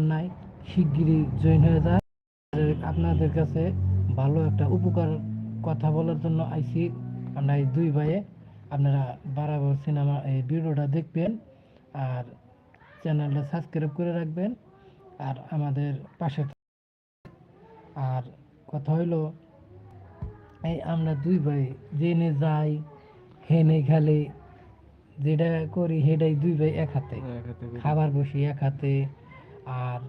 করার নাই শিগগিরই জয়েন হয়ে যায়। আপনাদের কাছে ভালো একটা উপকার কথা বলার জন্য আইসি আমরা এই দুই ভাইয়ে আপনারা বারাবর সিনেমা এই ভিডিওটা দেখবেন আর চ্যানেলটা সাবস্ক্রাইব করে রাখবেন আর আমাদের পাশে আর কথা হইল এই আমরা দুই ভাই জেনে যাই হেনে খেলে যেটা করি সেটাই দুই ভাই এক হাতে। খাবার বসি এক হাতে আর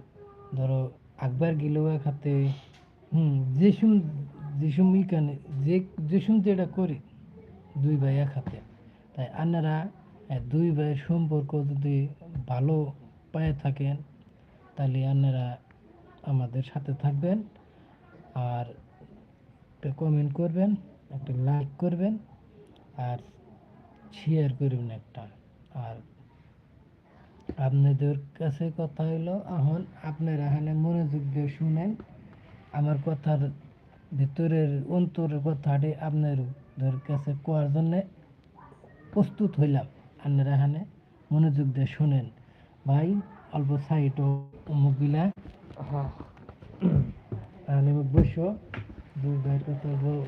ধরো আকবার এক হাতে, হুম যেসুম যেসুম ইকানে যে যেসুম যেটা করি, দুই ভাই এক হাতে। তাই আপনারা দুই ভাইয়ের সম্পর্ক যদি ভালো পায়ে থাকেন, তাহলে আপনারা আমাদের সাথে থাকবেন আর একটা কমেন্ট করবেন, একটা লাইক করবেন আর শেয়ার করবেন একটা। আর আপনাদের কাছে কথা হইল এখন আপনারা এখানে মনোযোগ দিয়ে শুনেন। আমার কথার ভিতরের অন্তরের কথাটি আপনাদের কাছে কোয়ার জন্যে প্রস্তুত হইলাম। আপনারা এখানে মনোযোগ দিয়ে শুনেন। ভাই অল্প সাইট ও মুগিলা আমি বসো। দুই কথা বল-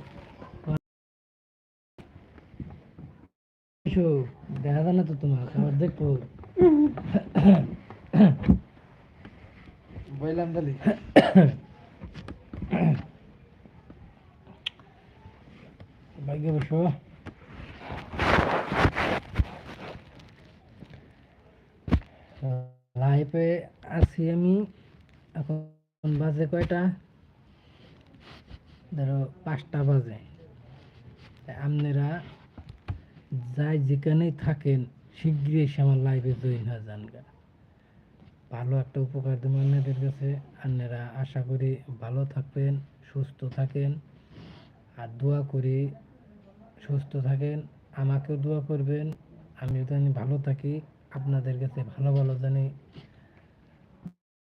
দেখা যায় না তো তোমার তোমার দেখো বললাম তাহলে। বাইকে বসো। লাইফে আছি আমি। এখন বাজে কয়টা? ধরো পাঁচটা বাজে। আপনারা যাই যেখানেই থাকেন শীঘ্রই এসে আমার লাইফে জয়েন হয়ে যান গা। ভালো একটা উপকার দেবো আপনাদের কাছে। আপনারা আশা করি ভালো থাকবেন, সুস্থ থাকেন। আর দোয়া করি সুস্থ থাকেন, আমাকেও দোয়া করবেন। আমিও জানি ভালো থাকি, আপনাদের কাছে ভালো ভালো জানি।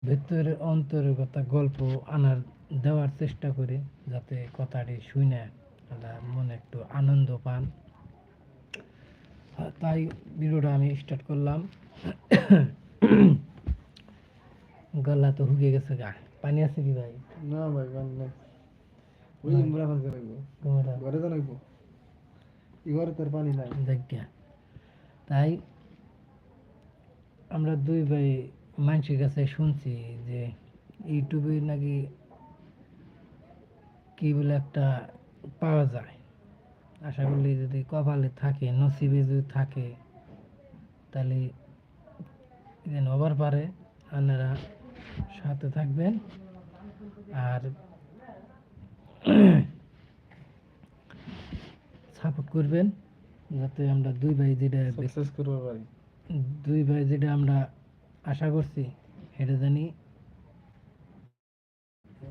ভেতরের অন্তরের কথা গল্প আনার দেওয়ার চেষ্টা করি, যাতে কথাটি শুনে মনে একটু আনন্দ পান। তাই ভিডিওটা আমি স্টার্ট করলাম। গলা তো হুগে গেছে গা। পানি আছে কি ভাই? না ভাই গান নাই। ওই মুরা ফাজ রাখব ঘরে তো রাখব ই ঘরে তোর পানি নাই। দেখ তাই আমরা দুই ভাই মানুষের কাছে শুনছি যে ইউটিউবে নাকি কি বলে একটা পাওয়া যায়। আশা করি যদি কপালে থাকে নসিবে যদি থাকে তাহলে যেন হবার পারে। আপনারা সাথে থাকবেন। আর সাপোর্ট করবেন যাতে আমরা দুই ভাই যেটা সাকসেস করতে পারি দুই ভাই যেটা আমরা আশা করছি সেটা জানি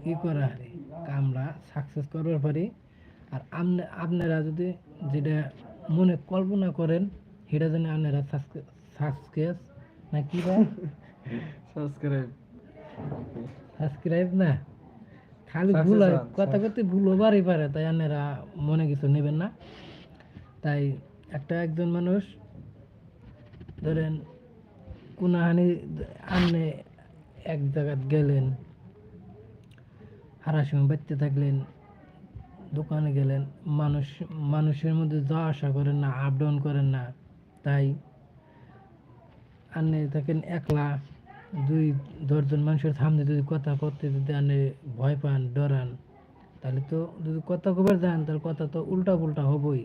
কি করা আমরা সাকসেস করবার পারি আর আপনারা যদি যেটা মনে কল্পনা করেন সেটা যেন আপনারা সাকসেস না কি ভাই? সাবস্ক্রাইব। সাবস্ক্রাইব না? খালি ভুল হয়। কথা করতে ভুল হবারই পারে তাই আপনারা মনে কিছু নেবেন না। তাই একটা একজন মানুষ ধরেন কোনহানি আপনি এক জায়গায় গেলেন হারার সময় বাচ্চা থাকলেন দোকানে গেলেন, মানুষ, মানুষের মধ্যে যাওয়া আসা করেন না আপ ডাউন করেন না, তাই আপনি থাকেন একলা, দুই, দশজন মানুষের সামনে যদি কথা করতে যদি আপনি ভয় পান, ডরান, তাহলে তো যদি কথা কবার যান, তাহলে কথা তো উল্টা পুল্টা হবই,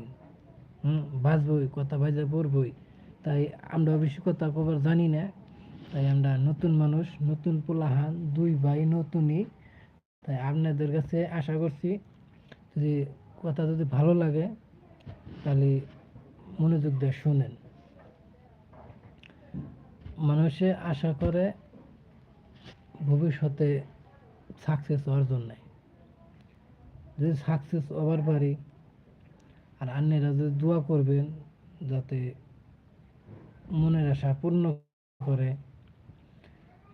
হুম বাজবই কথা বাজে পড়বই, তাই আমরা বেশি কথা কবার জানি না, তাই আমরা নতুন মানুষ, নতুন পোলাহান, দুই ভাই নতুনই, তাই আপনাদের কাছে আশা করছি যদি কথা যদি ভালো লাগে, তাহলে মনোযোগ দিয়ে শোনেন। মানুষে আশা করে ভবিষ্যতে সাকসেস হওয়ার জন্যে। যদি সাকসেস হবার পারি, আর অন্যেরা যদি দোয়া করবেন, যাতে মনের আশা পূর্ণ করে।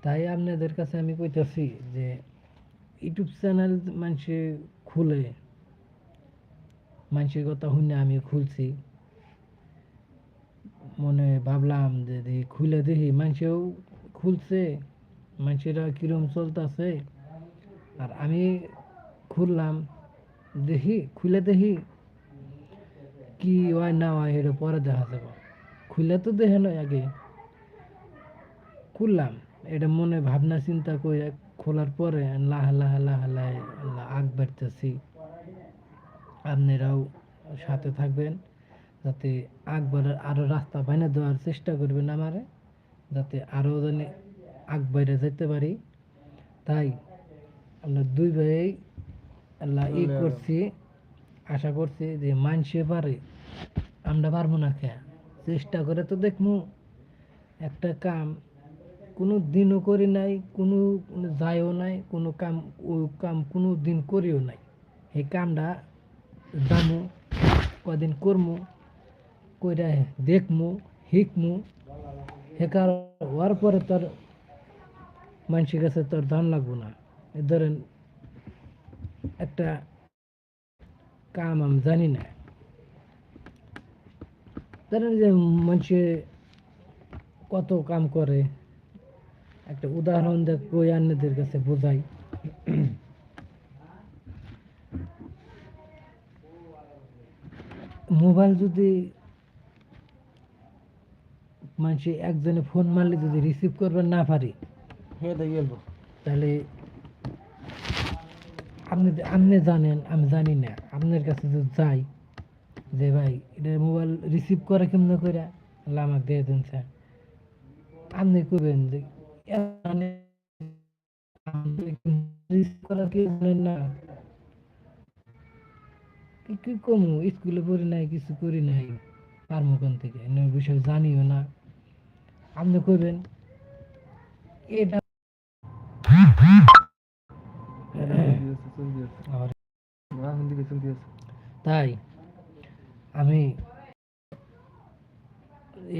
তাই আপনাদের কাছে আমি কইতাছি যে, ইউটিউব চ্যানেল মানুষে খুলে মানুষের কথা শুনে আমি খুলছি। মনে ভাবলাম যে খুলে দেখি, মানুষেও খুলছে। মানুষেরা কিরম চলতেছে। আর আমি খুললাম, দেখি, খুলে দেখি। কি হয় না হয় এটা পরে দেখা যাবে। খুলে তো দেখে নয় আগে। খুললাম, এটা মনে ভাবনা, চিন্তা করে খোলার পরে লাহ লাহ লাহ লাহ, আগ বাড়তেছি। আপনারাও সাথে থাকবেন যাতে আগ বাড়ার আরও রাস্তা বাইনে দেওয়ার চেষ্টা করবেন আমারে যাতে আরও জানি আগ বাইরে যেতে পারি। তাই আমরা দুই ভাই আল্লাহ ই করছি আশা করছি যে মানসে পারে আমরা পারব না খেয়া চেষ্টা করে তো দেখমু একটা কাম কোনো দিনও করি নাই কোনো যায়ও নাই কোনো কাম কাম কোনো দিন করিও নাই। এই কামটা জামু কদিন করমু, কইরা দেখমু শিখমু শেখার হওয়ার পরে তোর মানুষের কাছে তোর দাম লাগবো না। ধরেন একটা কাম আমি জানি না। ধরেন যে মানুষে কত কাম করে। একটা উদাহরণ দেখ কই আন্যদের কাছে বোঝাই। মোবাইল যদি মানুষে একজনে ফোন মারলে যদি রিসিভ করবে না পারি হ্যাঁ তাহলে আপনি আপনি জানেন আমি জানি না। আপনার কাছে যদি যাই যে ভাই এটা মোবাইল রিসিভ করে কেমন করে আল্লাহ আমাকে দিয়ে দেন স্যার আপনি কবেন যে রিসিভ করা কি জানেন না? কি কি কমু? স্কুলে পড়ি নাই, কিছু করি নাই। পারমু কোন থেকে? এনে বিষয় জানিও না। আপনি করবেন এটা তাই, আমি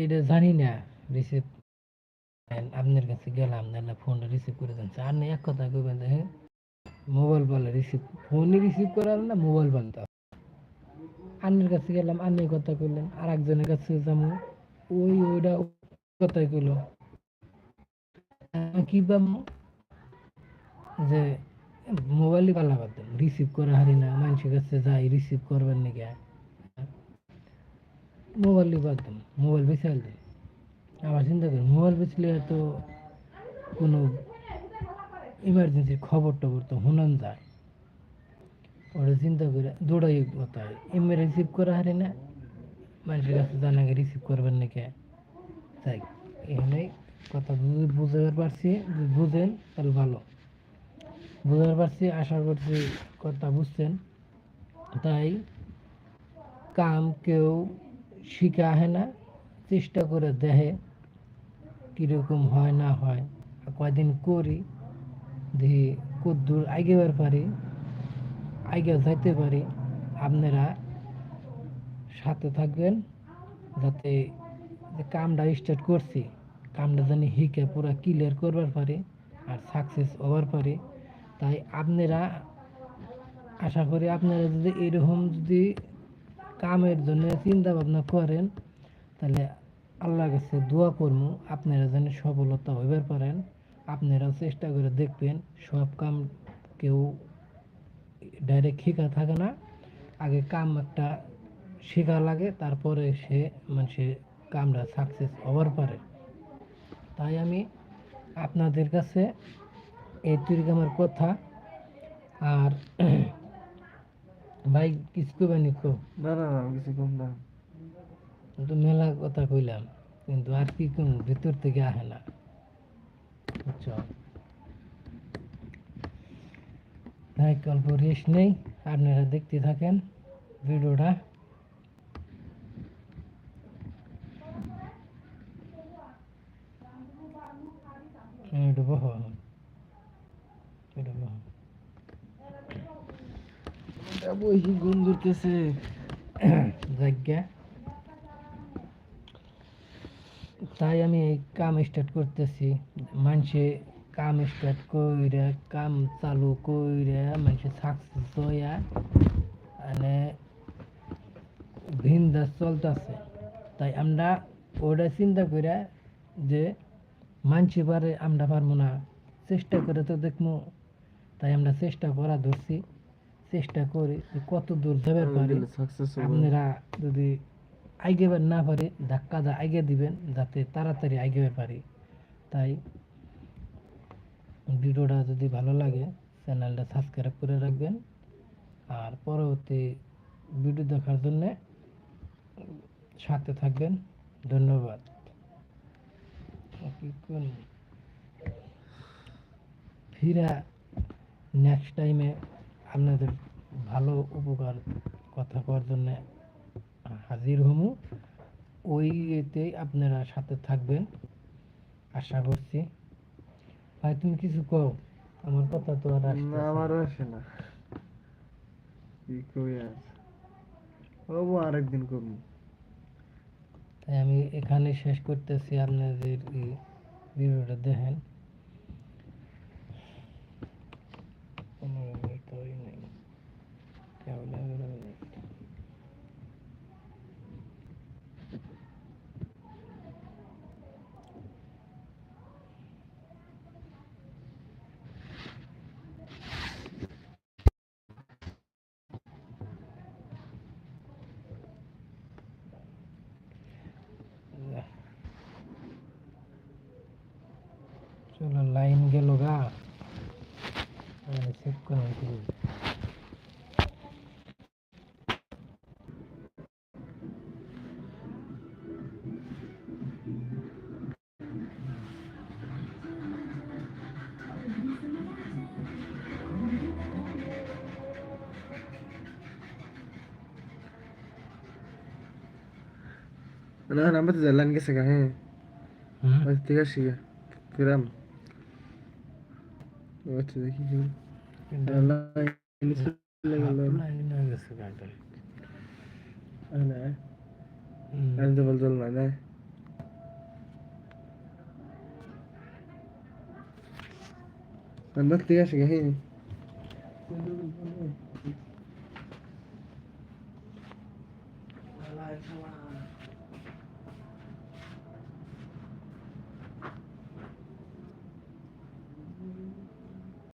এটা জানি না রিসিভ আপনার কাছে গেলাম নাহলে ফোনটা রিসিভ করে দেন। আর এক কথা কইবেন হ্যাঁ মোবাইল বলে রিসিভ ফোনই রিসিভ করার না মোবাইল বলতে আন্নের কাছে গেলাম, আন্নি কথা কইলেন, আর একজনের কাছে যাব ওই ওইটা কথাই কইলো। কি যে মোবাইলই পাল্লা বাদ রিসিভ করা হারি না, মানুষের কাছে যাই রিসিভ করবেন নাকি? মোবাইলই দেন মোবাইল বেছে দেন। আবার চিন্তা করি মোবাইল বেচলে তো কোনো ইমার্জেন্সি খবর টবর তো শুনান যায়। ওটা চিন্তা করে দৌড়াই কথা। এমনি রিসিভ করা হারি না। মানুষের কাছে জানাকে রিসিভ করবেন নাকি তাই, এখানে কথা যদি বুঝতে পারছি বুঝেন, তাহলে ভালো। বুঝতে পারছি, আশা করছি কথা বুঝছেন। তাই কাম কেউ শিখা হয় না, চেষ্টা করে দেখে কীরকম হয় না হয়। কয়দিন করি, দেখি কদ্দূর আগেবার পারি। আগে যাইতে পারি। আপনারা সাথে থাকবেন, যাতে কামটা স্টার্ট করছি, কামটা জানি হিকে পুরো ক্লিয়ার করবার পারি আর সাকসেস হবার পারি। তাই আপনারা, আশা করি আপনারা যদি এরকম যদি কামের জন্য চিন্তা ভাবনা করেন, তাহলে আল্লাহর কাছে দোয়া করব, আপনারা যেন সফলতা হইবার পারেন। আপনারাও চেষ্টা করে দেখবেন, সব কাম কেউ ডাইরেক্ট শেখা থাকে না। আগে কাম একটা শেখা লাগে তারপরে সে মানুষের কামটা সাকসেস হবার পারে। তাই আমি আপনাদের কাছে এই আমার কথা আর ভাই কিছু কবে নিকো না না না কিছু কম না। তো মেলা কথা কইলাম কিন্তু আর কি কম ভিতর থেকে আহে না। বুঝছ? তাই অল্প রেস্ট নেই। আপনারা দেখতে থাকেন ভিডিওটা। তাই আমি এই কাম স্টার্ট করতেছি। মানুষে কাম স্টার্ট কইরা কাম চালু কইরা মানুষে সাকসেস হইয়া মানে ভিন্দাস চলতেছে। তাই আমরা ওটা চিন্তা কইরা যে মানছি পারে আমরা পারব না। চেষ্টা করে তো দেখব তাই আমরা চেষ্টা করা ধরছি। চেষ্টা করি যে কত দূর যাবে পারি। আপনারা যদি আইগেবার না পারে ধাক্কা দা আগে দিবেন যাতে তাড়াতাড়ি আইগেবার পারি। তাই ভিডিওটা যদি ভালো লাগে, চ্যানেলটা সাবস্ক্রাইব করে রাখবেন। আর পরবর্তী ভিডিও দেখার জন্য সাথে থাকবেন। ধন্যবাদ। ফিরা নেক্সট টাইমে আপনাদের ভালো উপকার কথা করার জন্য হাজির হমু ওই এতেই আপনারা সাথে থাকবেন। আশা করছি ভাই তুমি কিছু কও? আমার কথা তো আর আসছে না। আমারও আসে না। কি কই আর? ও আরেকদিন করব। তাই আমি এখানে শেষ করতেছি আপনাদের এই ভিডিওটা দেখেন। চলো লাইন গেল গা চেক করে দিই। না নাম্বার তো জানলান গেছে গা হ্যাঁ হুম? আচ্ছা ঠিক আছে গা গ্রাম আচ্ছা দেখি কি কিন্তু আল্লাহ ইনশাল্লাহ গেল লাইন হয়ে গেছে গাড়িটা। না হুম। আমি তো বলতো না না নাম্বার ঠিক আছে গা হ্যাঁ আল্লাহ